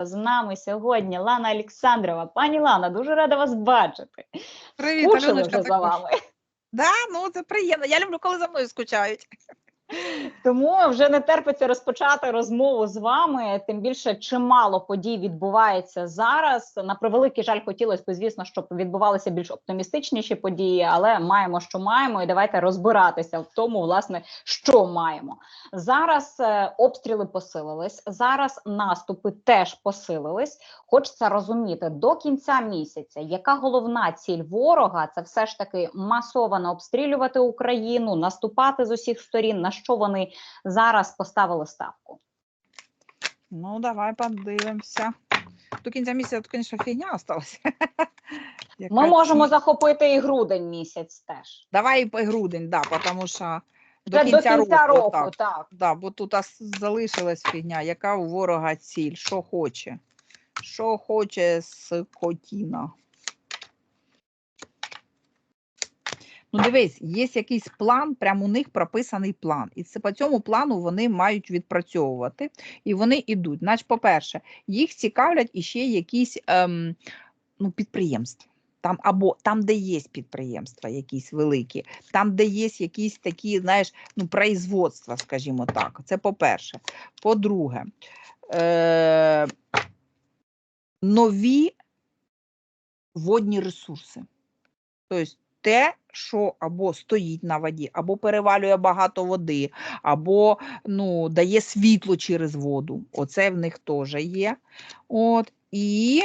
З нами сьогодні Лана Олександрова. Пані Лана, дуже рада вас бачити. Привіт, Скучили вже за вами. Да, ну це приємно. Я люблю, коли за мною скучають. Тому вже не терпиться розпочати розмову з вами. Тим більше чимало подій відбувається зараз. На превеликий жаль, хотілося б, звісно, щоб відбувалися більш оптимістичніші події, але маємо, що маємо, і давайте розбиратися в тому, власне, що маємо зараз. е, Обстріли посилились. Зараз наступи теж посилились. Хочеться розуміти до кінця місяця, яка головна ціль ворога це все ж таки масово обстрілювати Україну, наступати з усіх сторін. На що вони зараз поставили ставку? Ну, давай подивимося. До кінця місяця, тут, звісно, фігня осталася. Ми можемо захопити і грудень місяць теж. Давай і грудень, да, тому що до кінця, до кінця року, так. так. Да, бо тут залишилась фігня, яка у ворога ціль, що хоче. Що хоче скотіна. Ну, дивись, є якийсь план, прямо у них прописаний план. І це по цьому плану вони мають відпрацьовувати, і вони йдуть. Значить, по-перше, їх цікавлять іще якісь ем, ну, підприємства. Там або там, де є підприємства, якісь великі, там, де є якісь такі, знаєш, ну, производства, скажімо так. Це по-перше. По-друге, е- нові водні ресурси. Тобто те, що або стоїть на воді, або перевалює багато води, або ну, дає світло через воду. Оце в них теж є. От, і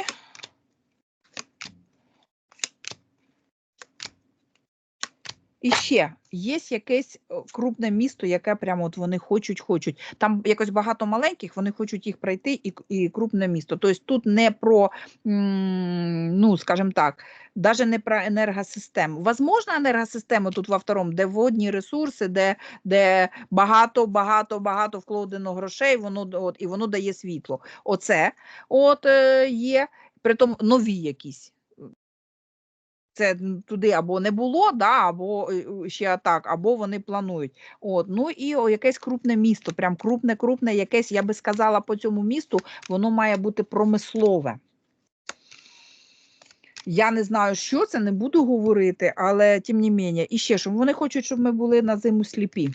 І ще є якесь крупне місто, яке прямо от вони хочуть, хочуть. Там якось багато маленьких, вони хочуть їх пройти, і, і крупне місто. Тобто тут не про, ну скажімо так, навіть не про енергосистему. Возможно, енергосистема тут во второму, де водні ресурси, де, де багато, багато, багато вкладено грошей, воно от, і воно дає світло. Оце от е, є, притом нові якісь. Це туди або не було, да, або е, ще так, або вони планують. От, ну і о, якесь крупне місто, прям крупне, крупне, якесь, я би сказала, по цьому місту, воно має бути промислове. Я не знаю, що це, не буду говорити, але тим не менше, і ще що вони хочуть, щоб ми були на зиму сліпі.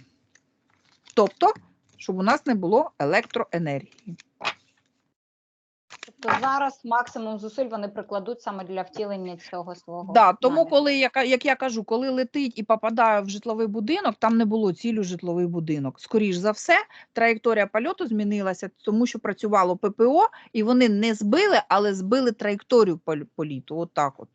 Тобто, щоб у нас не було електроенергії. Тобто зараз максимум зусиль вони прикладуть саме для втілення цього свого. Да, тому, коли я, ка- як я кажу, коли летить і попадає в житловий будинок, там не було цілю житловий будинок. Скоріш за все, траєкторія польоту змінилася, тому що працювало ППО, і вони не збили, але збили траєкторію політу. От так от.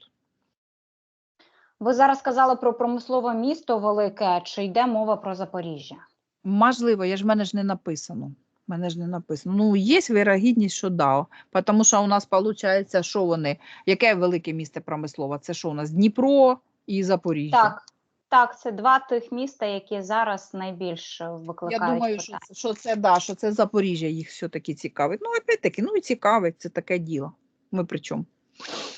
Ви зараз сказали про промислове місто велике. Чи йде мова про Запоріжжя? Можливо, я ж в мене ж не написано. Мене ж не написано. Ну, є вірогідність, що да. Тому що у нас виходить, що вони, яке велике місто промислове? Це що у нас? Дніпро і Запоріжжя. Так, так, це два тих міста, які зараз найбільш викликають. Я думаю, що, це- що це да, що це Запоріжжя їх все-таки цікавить. Ну, опять-таки, ну і цікавить, це таке діло. Ми при чому?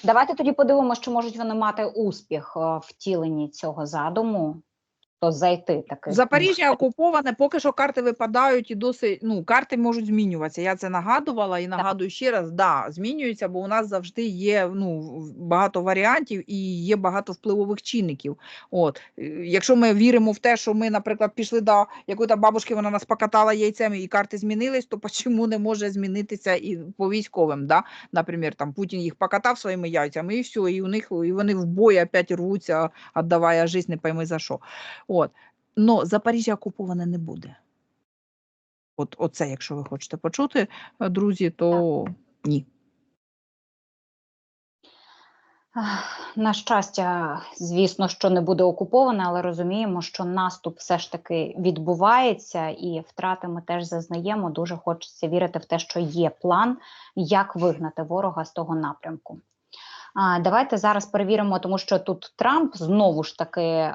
Давайте тоді подивимося, чи можуть вони мати успіх е, в втіленні цього задуму, то зайти таки. Запоріжжя окуповане, поки що карти випадають і досить, ну, карти можуть змінюватися. Я це нагадувала і нагадую ще раз, да, змінюються, бо у нас завжди є ну, багато варіантів і є багато впливових чинників. От. е, Якщо ми віримо в те, що ми, наприклад, пішли до якої-то бабушки, вона нас покатала яйцем і карти змінились, то чому не може змінитися і по військовим? Да? Наприклад, там Путін їх покатав своїми яйцями, і все, і у них і вони в бой опять рвуться, віддавая життя, не пойми за що. От. Но Запоріжжя окуповане не буде. От, оце, якщо ви хочете почути, е, друзі, то ні. На щастя, звісно, що не буде окуповане, але розуміємо, що наступ все ж таки відбувається, і втрати ми теж зазнаємо. Дуже хочеться вірити в те, що є план, як вигнати ворога з того напрямку. Давайте зараз перевіримо, тому що тут Трамп знову ж таки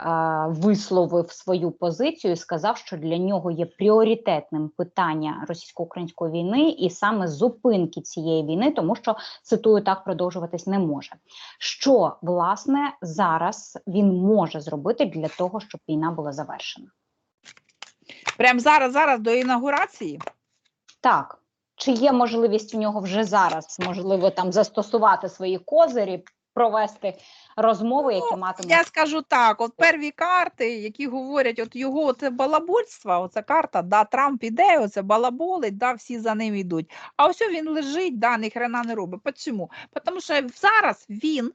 висловив свою позицію і сказав, що для нього є пріоритетним питання російсько-української війни і саме зупинки цієї війни, тому що цитую так продовжуватись не може. Що власне зараз він може зробити для того, щоб війна була завершена? Прямо зараз, зараз до інаугурації. Так, чи є можливість в нього вже зараз, можливо, там застосувати свої козирі, провести розмови, які матимуть Я скажу так: от перві карти, які говорять, от його це балабольство, оця карта, да, Трамп іде, оце балаболить, да, всі за ним йдуть. А ось він лежить, да, ні хрена не робить. Чому? Тому що зараз він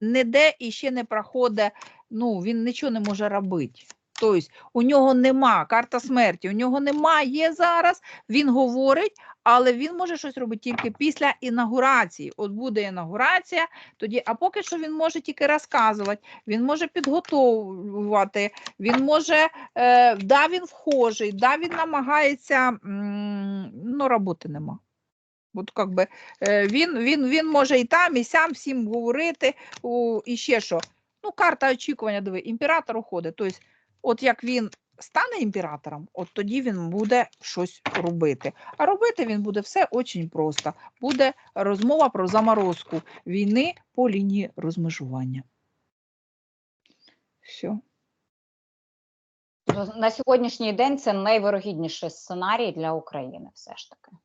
ніде і ще не проходить, ну, він нічого не може робити. Тобто у нього нема карта смерті, у нього немає зараз. Він говорить, але він може щось робити тільки після інаугурації. От буде інаугурація, тоді, а поки що він може тільки розказувати, він може підготовувати, він може, е, да, він вхожий, да, він намагається, ну, роботи нема. От как би, е, він, він, він може і там, і сям всім говорити, і ще що. Ну, карта очікування, диви, імператор уходить. Тобто, от як він стане імператором, от тоді він буде щось робити. А робити він буде все дуже просто. Буде розмова про заморозку війни по лінії розмежування. Все. на сьогоднішній день. Це найвирогідніший сценарій для України, все ж таки.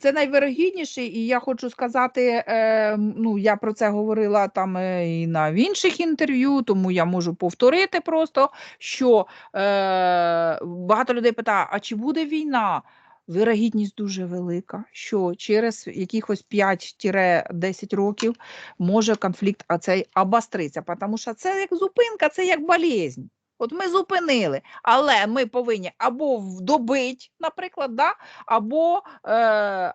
Це найвирогідніший, і я хочу сказати, е, ну я про це говорила там е, і на в інших інтерв'ю, тому я можу повторити просто, що е, багато людей питає: а чи буде війна? Вирогідність дуже велика, що через якихось 5-10 років може конфлікт оцей обостритися, тому що це як зупинка, це як болезнь. От ми зупинили, але ми повинні або добити, наприклад, да, або, е,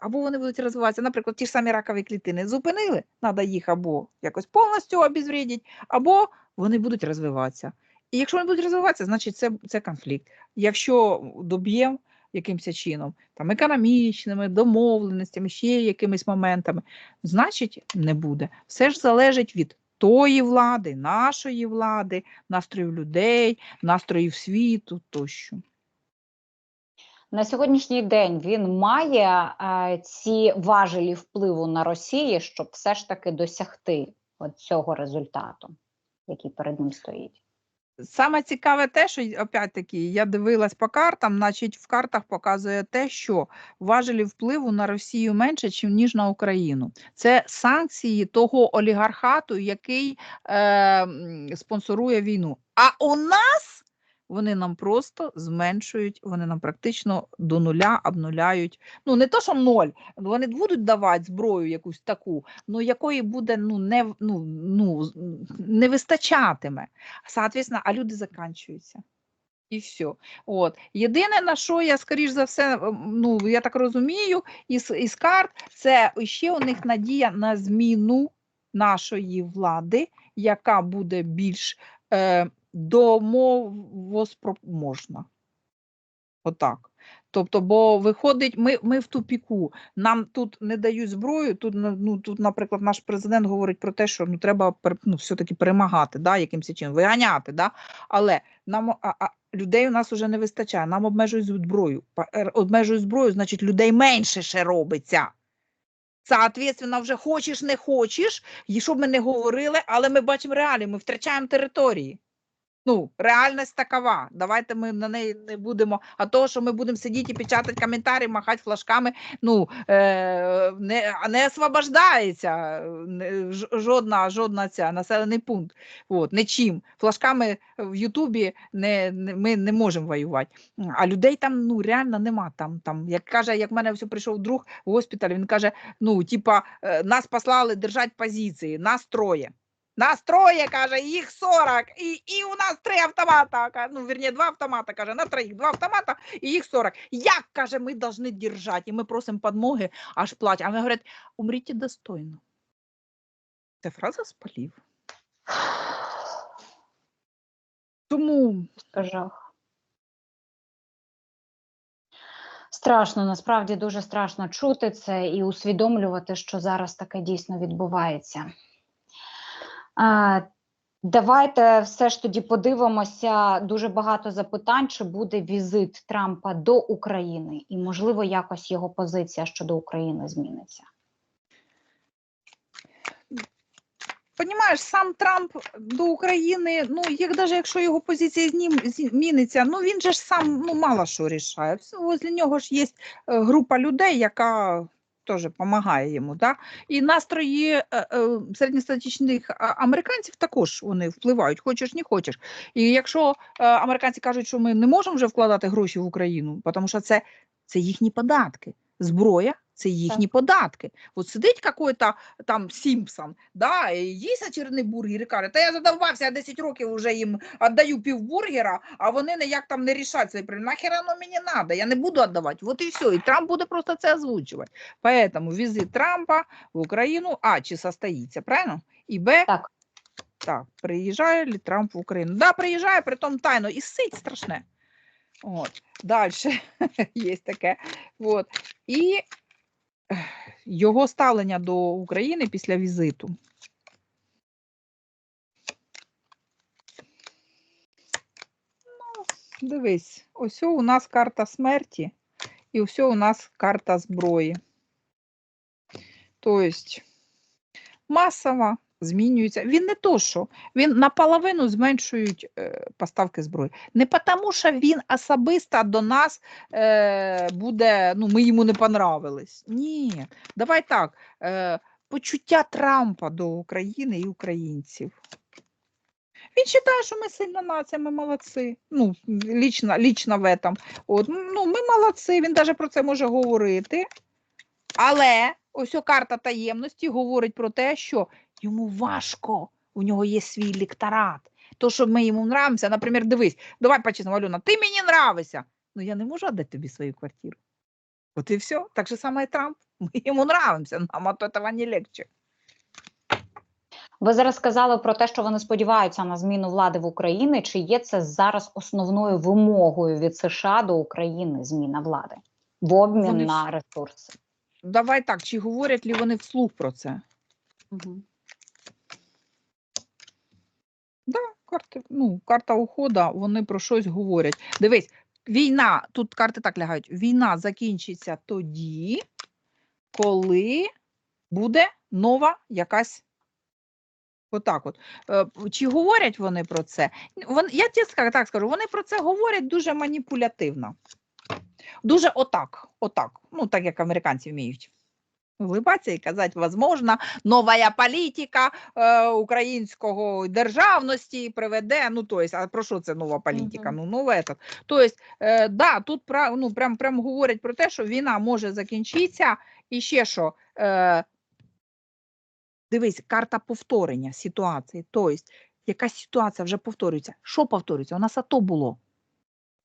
або вони будуть розвиватися. Наприклад, ті ж самі ракові клітини зупинили, треба їх або якось повністю обезвредити, або вони будуть розвиватися. І якщо вони будуть розвиватися, значить це, це конфлікт. Якщо доб'ємо якимось чином, там економічними, домовленостями, ще якимись моментами, значить не буде. Все ж залежить від тої влади, нашої влади, настроїв людей, настроїв світу тощо. На сьогоднішній день він має е, ці важелі впливу на Росію, щоб все ж таки досягти цього результату, який перед ним стоїть. Саме цікаве те, що опять-таки я дивилась по картам, значить в картах показує те, що важелі впливу на Росію менше, ніж ніж на Україну. Це санкції того олігархату, який е, спонсорує війну. А у нас вони нам просто зменшують, вони нам практично до нуля обнуляють. Ну не то, що ноль, вони будуть давати зброю якусь таку, ну якої буде ну не ну, ну не вистачатиме. Соответственно, а люди заканчуються. І все. От. Єдине, на що я, скоріш за все, ем, ну, я так розумію, із, із карт, це ще у них надія на зміну нашої влади, яка буде більш е, домовоспроможна. Отак. Тобто, бо виходить, ми, ми в тупіку. Нам тут не дають зброю. Тут, ну, тут, наприклад, наш президент говорить про те, що ну, треба ну, все-таки перемагати, да, якимось чином, виганяти. Да? Але нам а, а, людей у нас вже не вистачає. Нам обмежують зброю. Обмежують зброю, значить, людей менше ще робиться. Соответственно, вже хочеш, не хочеш, і щоб ми не говорили, але ми бачимо реалії, ми втрачаємо території. Ну, реальність такова. Давайте ми на неї не будемо. А то, що ми будемо сидіти і печатати коментарі, махати флажками, ну е, не, не освобождається е, жодна, жодна ця населений пункт. От, нічим. Флажками в Ютубі не, не, ми не можемо воювати. А людей там ну, реально нема. Там, там, як каже, як в мене все прийшов друг в госпіталь, він каже: ну, типа, е, нас послали держати позиції, нас троє. Нас троє, каже, їх 40, і, і у нас три автомата. Ну, вірні, два автомата, каже, на троїх, два автомата, і їх 40. Як, каже, ми повинні держати? І ми просимо подмоги, аж плачуть. А вони говорять, умріть достойно. Це фраза спалів. Тому Це жах. Страшно, насправді дуже страшно чути це і усвідомлювати, що зараз таке дійсно відбувається. Давайте все ж тоді подивимося. Дуже багато запитань, чи буде візит Трампа до України, і, можливо, якось його позиція щодо України зміниться. Понімаєш, сам Трамп до України, ну як даже якщо його позиція зміниться, ну він же ж сам ну мало що рішає. Возле нього ж є е, група людей, яка теж допомагає йому. Да? І настрої е, е, середньостатичних американців також вони впливають, хочеш не хочеш. І якщо е, американці кажуть, що ми не можемо вже вкладати гроші в Україну, тому що це, це їхні податки. Зброя це їхні податки. От сидить какой-то там Сімпсон, да, і їсть очередний бургер і каже, та я задовбався, я 10 років вже їм віддаю півбургера, а вони ніяк там не рішать свої проблеми. Нахера воно мені треба, я не буду віддавати. От і все. І Трамп буде просто це озвучувати. Поэтому візит Трампа в Україну, а, чи состоїться, правильно? І Б, Так. так, приїжджає ли Трамп в Україну? Да, приїжджає, притом тайно, і сить страшне. От, далі є таке. От. І його ставлення до України після візиту. Ну, дивись, ось у нас карта смерті, і ось у нас карта зброї. Тобто масово змінюється. Він не то, що він наполовину зменшують е, поставки зброї. Не тому, що він особисто до нас е, буде, ну, ми йому не понравились. Ні, давай так. Е, почуття Трампа до України і українців. Він вважає, що ми сильна нація, ми молодці. Ну, лічно, лічно в этом. От, ну, ми молодці, він навіть про це може говорити. Але ось о карта таємності говорить про те, що йому важко, у нього є свій лекторат. То, що ми йому нравимося, наприклад, дивись, давай по-чесному, Альона, ти мені нравишся. Ну я не можу віддати тобі свою квартиру. От і все. Так же саме і Трамп. Ми йому нравимося, нам від цього не легче. Ви зараз сказали про те, що вони сподіваються на зміну влади в Україні. Чи є це зараз основною вимогою від США до України зміна влади в обмін Вони на ресурси? Давай так, чи говорять ли вони вслух про це? Угу. Да, карти, ну, карта ухода, вони про щось говорять. Дивись, війна, тут карти так лягають. Війна закінчиться тоді, коли буде нова якась. Отак от. Е, Чи говорять вони про це? Я тебе так скажу, вони про це говорять дуже маніпулятивно. Дуже отак, отак. Ну, так як американці вміють. Улибатися і казати, возможно, нова політика е, українського державності приведе. Ну, то есть, а про що це нова політика? Мгм. Ну, нове этот. То есть, е, да, тут пра, ну, прям, прям говорять про те, що війна може закінчитися, і ще що. Е, дивись, карта повторення ситуації. Тобто, якась ситуація вже повторюється. Що повторюється? У нас АТО було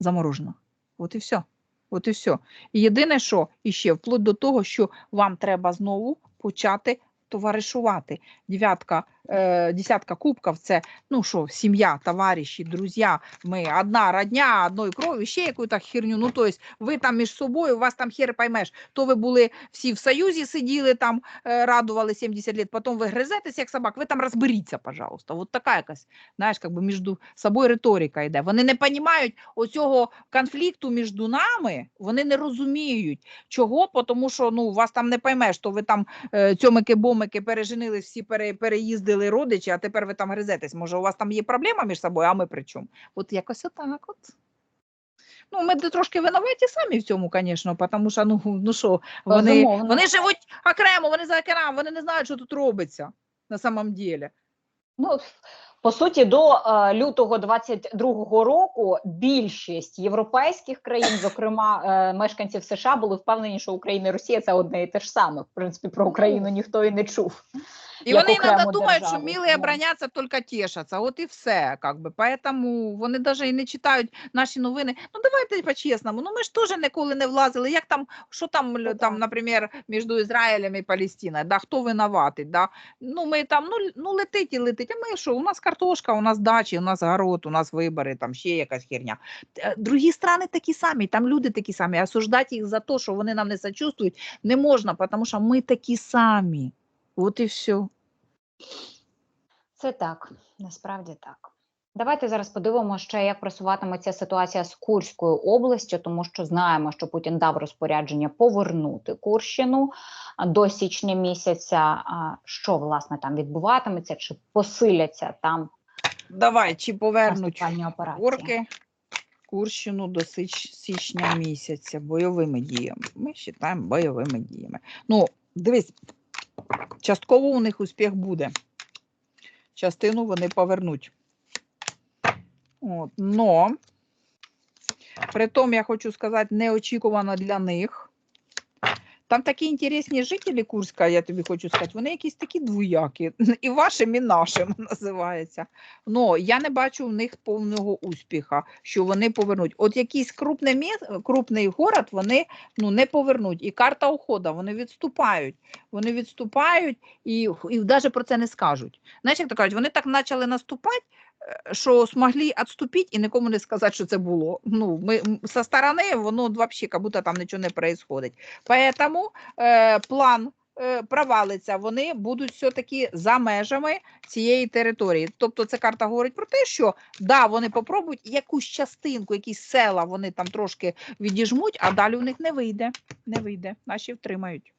заморожено. От і все. От і все. І єдине, що іще, вплоть до того, що вам треба знову почати товаришувати. Дев'ятка, е, десятка кубків це ну що, сім'я, товариші, друзі, ми одна родня, одної крові, ще якусь херню. Ну, тобто, ви там між собою, у вас там хер поймеш, то ви були всі в Союзі, сиділи там, е, радували 70 лет, потім ви гризетесь, як собак, ви там розберіться, пожалуйста. От така якась, знаєш, як би між собою риторика йде. Вони не розуміють оцього конфлікту між нами, вони не розуміють, чого, тому що ну, вас там не поймеш, то ви там е, цьомики-бомики переженили, всі пере, переїздили родичі, а тепер ви там гризетесь. Може, у вас там є проблема між собою, а ми при чому? От якось отак от. Ну, ми трошки винуваті самі в цьому, звісно, тому що ну, ну що, вони, Безумовно. вони живуть окремо, вони за океаном, вони не знають, що тут робиться на самом деле. Ну, по суті, до е, лютого 22-го року більшість європейських країн, зокрема е, мешканців США, були впевнені, що Україна і Росія це одне і те ж саме. В принципі, про Україну ніхто і не чув. І як вони іноді думають, що державу, мілі ну. обороняться, тільки тішаться. От і все. Как би. Поэтому вони навіть і не читають наші новини. Ну давайте по-чесному. Ну ми ж теж ніколи не влазили. Як там, що там, Ну, там, наприклад, між Ізраїлем і Палестиною? Да, хто винуватий? Да? Ну ми там, ну, ну летить і летить. А ми що? У нас картошка, у нас дачі, у нас город, у нас вибори, там ще якась херня. Е, Другі страни такі самі, там люди такі самі. Осуждати їх за те, що вони нам не сочувствують, не можна, тому що ми такі самі. От і все. Це так, насправді так. Давайте зараз подивимося ще, як просуватиметься ситуація з Курською областю, тому що знаємо, що Путін дав розпорядження повернути Курщину до січня місяця. Що власне там відбуватиметься, чи посиляться там Давай, чи повернуть орки Курщину до січня місяця бойовими діями. Ми вважаємо бойовими діями. Ну, дивись, частково у них успіх буде. Частину вони повернуть. Притом, я хочу сказати, неочікувано для них. Там такі інтересні жителі Курська, я тобі хочу сказати, вони якісь такі двоякі, і вашим, і нашим називається. Ну, я не бачу в них повного успіха, що вони повернуть. От якийсь крупний, міс... крупний город вони ну, не повернуть. І карта уходу, вони відступають. Вони відступають і, і навіть про це не скажуть. Знаєш, як то кажуть, вони так почали наступати, що змогли відступити і нікому не сказати, що це було. Ну, ми, со сторони воно взагалі, як будто там нічого не відбувається. Поэтому е, план е, провалиться, вони будуть все-таки за межами цієї території. Тобто ця карта говорить про те, що да, вони попробують якусь частинку, якісь села вони там трошки відіжмуть, а далі у них не вийде. Не вийде. Наші втримають.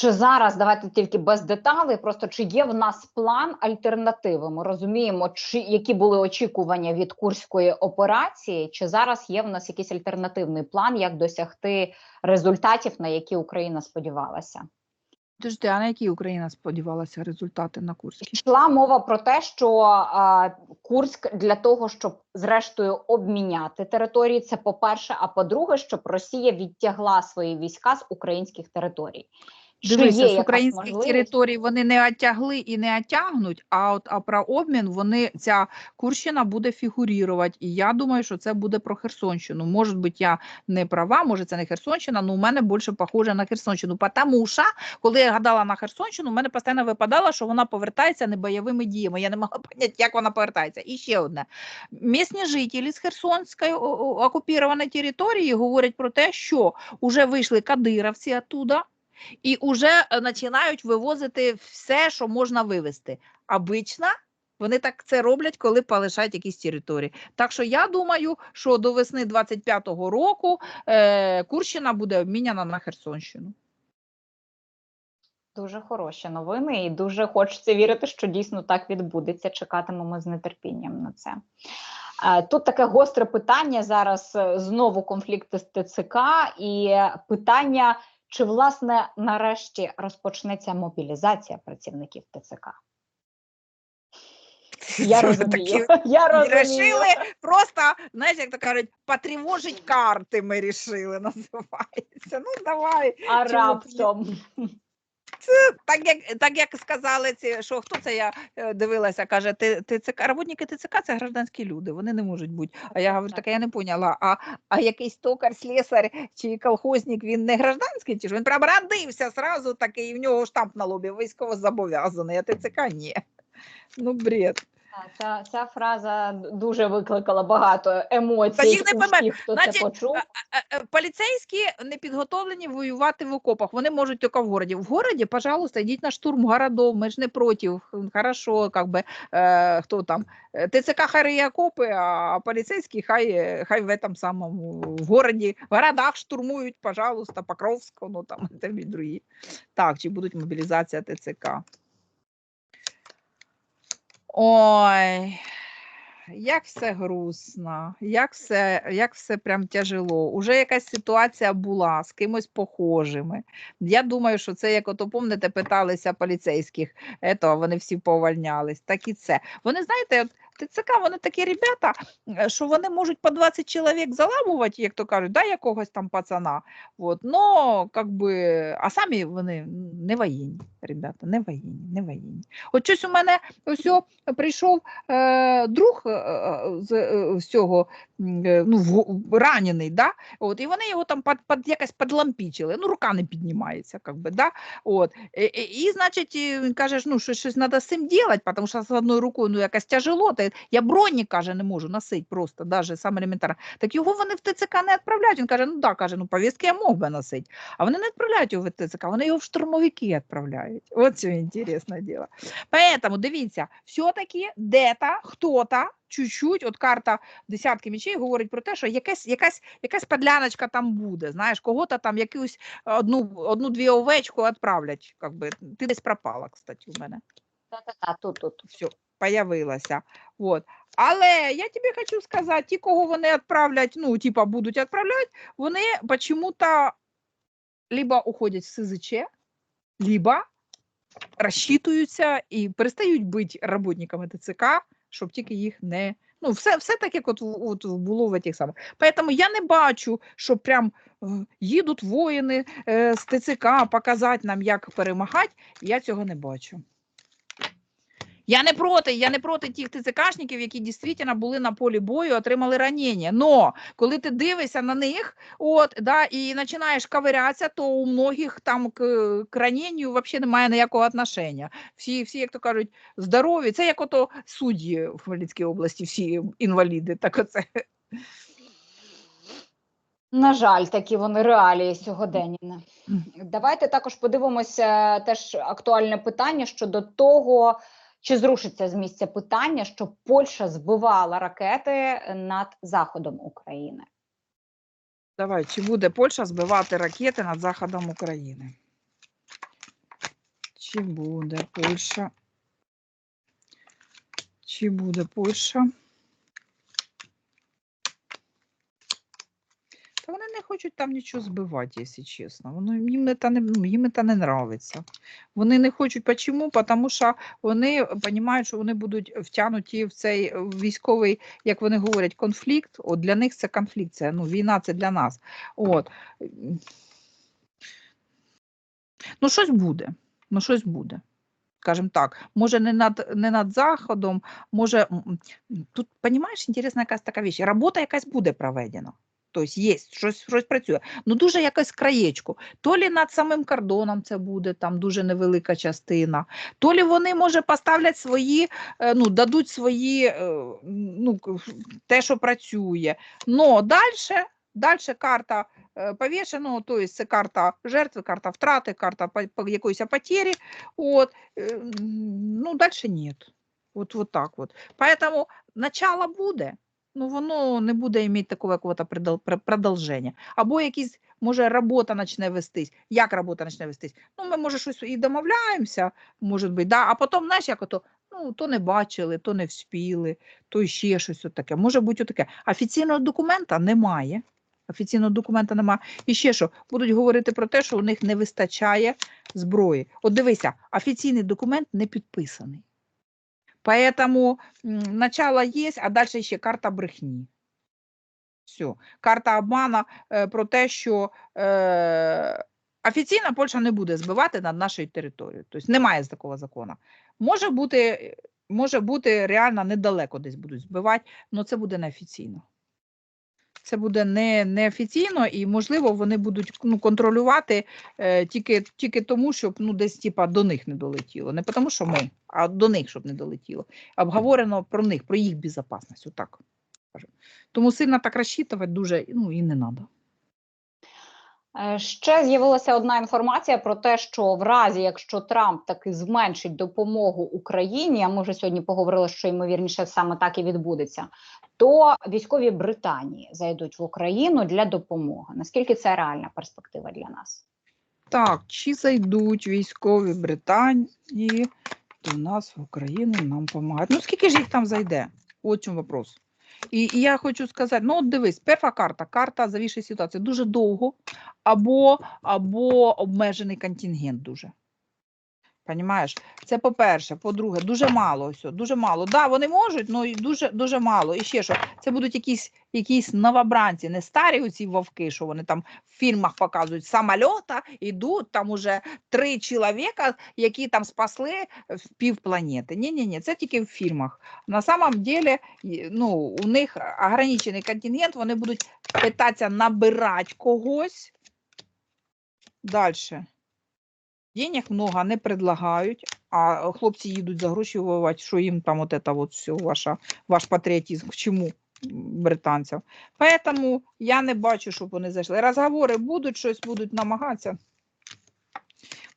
Чи зараз давайте тільки без деталей, просто чи є в нас план альтернативи? Ми розуміємо, чи які були очікування від курської операції, чи зараз є в нас якийсь альтернативний план, як досягти результатів, на які Україна сподівалася? Подожди, а на які Україна сподівалася результати на Курській? Йшла мова про те, що а, Курськ для того, щоб зрештою обміняти території, це по-перше, а по-друге, щоб Росія відтягла свої війська з українських територій. Дивися, є з українських територій вони не оттягли і не оттягнуть, а от а про обмін вони ця Курщина буде фігурувати. І я думаю, що це буде про Херсонщину. Може бути, я не права, може це не Херсонщина, але у мене більше похоже на Херсонщину. Тому що, коли я гадала на Херсонщину, у мене постійно випадало, що вона повертається не бойовими діями. Я не могла поняти, як вона повертається. І ще одне. Місні жителі з Херсонської окупованої території говорять про те, що вже вийшли кадировці оттуда, і вже починають вивозити все, що можна вивезти. Обично вони так це роблять, коли полишають якісь території. Так що я думаю, що до весни 25-го року е, Курщина буде обміняна на Херсонщину. Дуже хороші новини, і дуже хочеться вірити, що дійсно так відбудеться. Чекатимемо з нетерпінням на це. Е, Тут таке гостре питання зараз е, знову конфлікти з ТЦК і питання, чи власне нарешті розпочнеться мобілізація працівників ТЦК. Я розумію. такі Я розумію. Рішили просто, знаєш, як то кажуть, потривожить карти. Ми рішили, називається. Ну давай. А чому б раптом Так як, так як сказали ці, що хто це я е, дивилася, каже, ти, ТЦК, роботники ТЦК це гражданські люди, вони не можуть бути. А я говорю, Так. я не поняла. А, а якийсь токар, слесар чи колхозник, він не гражданський, чи ж він прям родився зразу такий, і в нього штамп на лобі військово зобов'язаний, а ТЦК ні. Ну, бред. Ця, ця фраза дуже викликала багато емоцій не у всіх, хто Значить, це почув. Е, Поліцейські не підготовлені воювати в окопах. Вони можуть тільки в городі. В городі, пожалуйста, йдіть на штурм городов. Ми ж не проти. Хорошо, как би, е, хто там. Е, ТЦК хай риє окопи, а поліцейські хай, е, хай в этом самому в городі, в городах штурмують, пожалуйста, Покровську, ну там там і другі. Так, чи будуть мобілізація ТЦК. Ой, як все грустно, як все, як все прям тяжело. Уже якась ситуація була з кимось похожими. Я думаю, що це як ото помните, питалися поліцейських, ето, вони всі повальнялись. Так і це. Вони знаєте, от ТЦК, вони такі ребята, е, що вони можуть по 20 чоловік заламувати, як то кажуть, да, якогось там пацана. От, но, как би, а самі вони не воєнні, ребята, не воєнні, не воєнні. От щось у мене ось прийшов е, друг е, з, е, м, е, ну, в- ранений, да? От, і вони його там під, під, якось підлампічили, ну, рука не піднімається, как би, да? От, і, і, і, значить, він каже, ну, що щось треба з цим робити, тому що з одною рукою ну, якось тяжело, та Я бронік, каже, не можу носити просто, даже саме елементарно. Так його вони в ТЦК не відправляють. Він каже, ну да, каже, ну повістки я мог би носити. А вони не відправляють його в ТЦК, вони його в штурмовики відправляють. От це інтересне діло. Поэтому дивіться, все-таки де-то, хто-то, чуть-чуть, от карта десятки мечей говорить про те, що якась, якась, якась подляночка там буде. Знаєш, кого-то там якусь одну, одну-дві овечку відправлять. Как би. Ти десь пропала, кстати, у мене. Та-та-та, тут, тут. Все, появилася. Вот. Але я тобі хочу сказати, ті, кого вони відправлять, ну, типа будуть відправляти, вони почему-то либо уходять в СЗЧ, либо розчитуються і перестають бути работниками ТЦК, щоб тільки їх не. Ну, все, все так, як от, от було в тих самих. Поэтому я не бачу, що прям е, їдуть воїни е, з ТЦК показати нам, як перемагати. Я цього не бачу. Я не проти, я не проти тих ТЦКшників, які дійсно були на полі бою, отримали ранення. Но коли ти дивишся на них, от да, і починаєш ковирятися, то у многих там к, к раненню взагалі немає ніякого отношення. Всі, всі, як то кажуть, здорові. Це як ото судді в Хмельницькій області, всі інваліди. Так оце. На жаль, такі вони реалії сьогодення. Давайте також подивимося теж актуальне питання щодо того, чи зрушиться з місця питання, що Польща збивала ракети над заходом України. Давай, чи буде Польща збивати ракети над заходом України? Чи буде Польща? Чи буде Польща? Та вони не хочуть там нічого збивати, якщо чесно. Воно їм це не, ну, їм це не нравиться. Вони не хочуть. Почому? Тому що вони розуміють, що вони будуть втягнуті в цей е, військовий, як вони говорять, конфлікт. От для них це конфлікт, це ну, війна це для нас. От. Ну, щось буде. Ну, щось буде. Скажімо так, може не над, не над заходом, може тут, розумієш, інтересна якась така віч. Робота якась буде проведена. Тобто є, щось, щось працює. Ну дуже якось краєчку. То лі над самим кордоном це буде там дуже невелика частина, то лі вони, може, поставлять свої, е, ну, дадуть свої, е, ну, те, що працює. Но далі, далі карта е, повішеного, тобто це карта жертви, карта втрати, карта якоїсь потері. От, ну, далі ні. От, от так от. Поэтому начало буде, ну воно не буде мати такого пр- продовження. Або якісь, може, робота почне вестись. Як робота почне вестись? Ну, ми, може, щось і домовляємося, може бути, да? а потім, знаєш, як ото, ну, то не бачили, то не вспіли, то ще щось таке. Може бути таке. Офіційного документа немає. Офіційного документа немає. І ще що, будуть говорити про те, що у них не вистачає зброї. От дивися, офіційний документ не підписаний. Поэтому начало є, а далі ще карта брехні. Все. Карта обмана е, про те, що е, офіційно Польща не буде збивати над нашою територією. Тобто немає такого закону. Може бути, може бути реально недалеко десь будуть збивати, але це буде неофіційно. Це буде не, неофіційно, і, можливо, вони будуть ну, контролювати е, тільки, тільки тому, щоб ну, десь типа, до них не долетіло. Не тому, що ми, а до них, щоб не долетіло. Обговорено про них, про їх безпечність. Отак. кажу. Тому сильно так розчитувати дуже ну, і не треба. Ще з'явилася одна інформація про те, що в разі, якщо Трамп таки зменшить допомогу Україні, а ми вже сьогодні поговорили, що ймовірніше саме так і відбудеться, то військові Британії зайдуть в Україну для допомоги. Наскільки це реальна перспектива для нас? Так, чи зайдуть військові Британії до нас в Україну нам допомагають? Ну, скільки ж їх там зайде? От чому вопрос. І, і я хочу сказати: ну, от дивись, перша карта, карта завішої ситуації дуже довго, або, або обмежений контингент дуже. Понімаєш? Це по-перше. По-друге, дуже мало ось, дуже мало. Да, вони можуть, але дуже, дуже мало. І ще що, це будуть якісь, якісь новобранці, не старі оці вовки, що вони там в фільмах показують самольота, ідуть, там уже три чоловіка, які там спасли півпланети. Ні-ні-ні, це тільки в фільмах. На самом деле, ну, у них ограничений контингент, вони будуть питатися набирати когось. Дальше. Денег много не предлагають. а хлопці їдуть за гроші воювати, що їм там от это вот все, ваша, ваш патріотизм, к чому британцям. Поэтому я не бачу, щоб вони зайшли. Розговори будуть, щось будуть намагатися.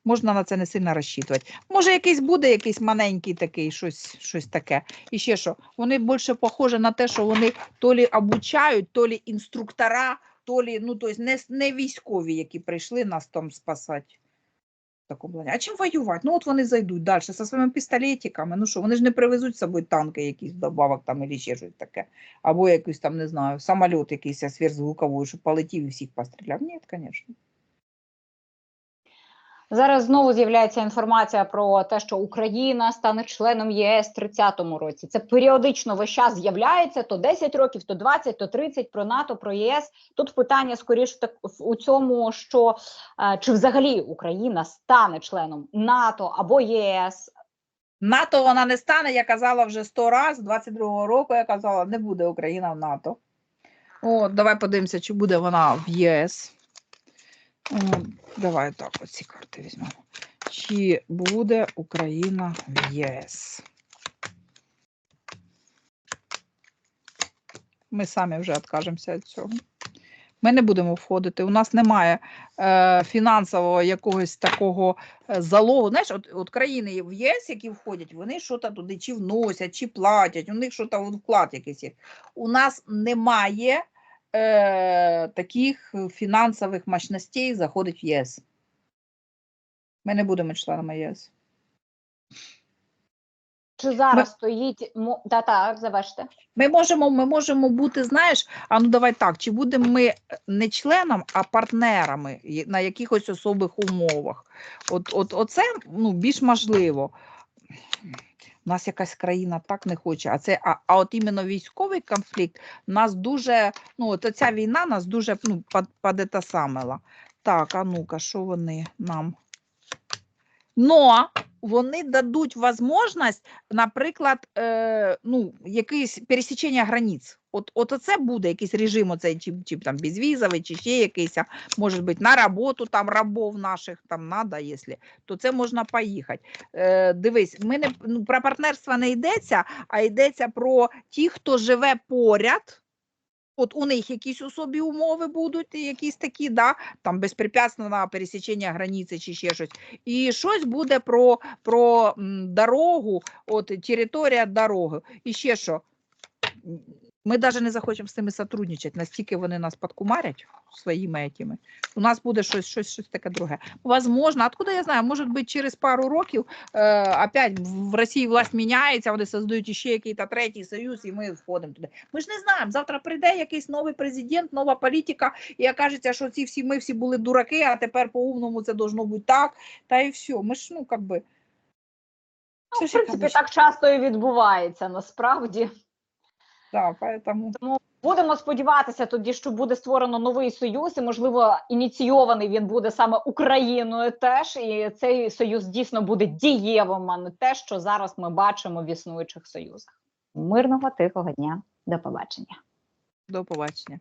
Можна на це не сильно розчитувати. Може, якийсь буде якийсь маленький такий, щось, щось таке. І ще що, вони більше похожі на те, що вони то лі обучають, то лі інструктора, то лі, ну, тобто не, не військові, які прийшли нас там спасати. Такому плані. А чим воювати? Ну от вони зайдуть далі зі своїми пістолетиками. Ну що, вони ж не привезуть з собою танки якісь добавок там і ще щось таке. Або якийсь там, не знаю, самоліт якийсь сверхзвуковий, щоб полетів і всіх постріляв. Ні, звісно. Зараз знову з'являється інформація про те, що Україна стане членом ЄС в 30-му році. Це періодично весь час з'являється то 10 років, то 20, то 30 про НАТО, про ЄС. Тут питання скоріш в так у цьому, що е, чи взагалі Україна стане членом НАТО або ЄС. НАТО вона не стане, я казала вже 100 разів, 22-го року я казала, не буде Україна в НАТО. От, давай подивимося, чи буде вона в ЄС. Давай так, оці карти візьмемо. Чи буде Україна в ЄС? Ми самі вже відкажемося від цього. Ми не будемо входити. У нас немає е, фінансового якогось такого е, залогу. Знаєш, от, от країни в ЄС, які входять, вони щось туди чи вносять, чи платять, у них щось вклад якийсь є. У нас немає е, таких фінансових мощностей заходить в ЄС. Ми не будемо членами ЄС. Чи зараз стоїть мо- та так, заверште. Ми можемо, ми можемо бути, знаєш, а ну давай так, чи будемо ми е, не членом, а партнерами на якихось особих умовах. От, от, оце ну, більш можливо. У нас якась країна так не хоче, а це, а, а от іменно військовий конфлікт нас дуже, ну, от ця війна нас дуже ну, под, подетасамила. Так, а ну-ка, що вони нам? Но вони дадуть можливість наприклад, е, ну, якесь пересічення границь. От, от це буде якийсь режим, оцей, чи, чи там безвізовий, чи ще якийсь, може бути, на роботу там рабов наших там надо, якщо, то це можна поїхати. Е, дивись, ми не, ну, про партнерство не йдеться, а йдеться про ті, хто живе поряд. От у них якісь особі умови будуть, якісь такі, да, там на пересічення границі чи ще щось. І щось буде про, про дорогу, от територія дороги. І ще що? Ми навіть не захочемо з ними сотрудничати, настільки вони нас подкумарять своїми этими. У нас буде щось, щось, щось таке друге. Возможно, откуда я знаю, може бути через пару років е, опять в Росії власть міняється, вони создають ще якийсь третій союз, і ми входимо туди. Ми ж не знаємо. Завтра прийде якийсь новий президент, нова політика, і окажеться, що ці всі ми всі були дураки, а тепер по-умному це должно бути так, та і все. Ми ж, ну, как би. Ну, в принципі, так часто і відбувається насправді. Да, поэтому... Будемо сподіватися тоді, що буде створено новий союз, і можливо ініційований він буде саме Україною. Теж і цей союз дійсно буде дієвим, а не те, що зараз ми бачимо в існуючих союзах. Мирного тихого дня, до побачення. До побачення.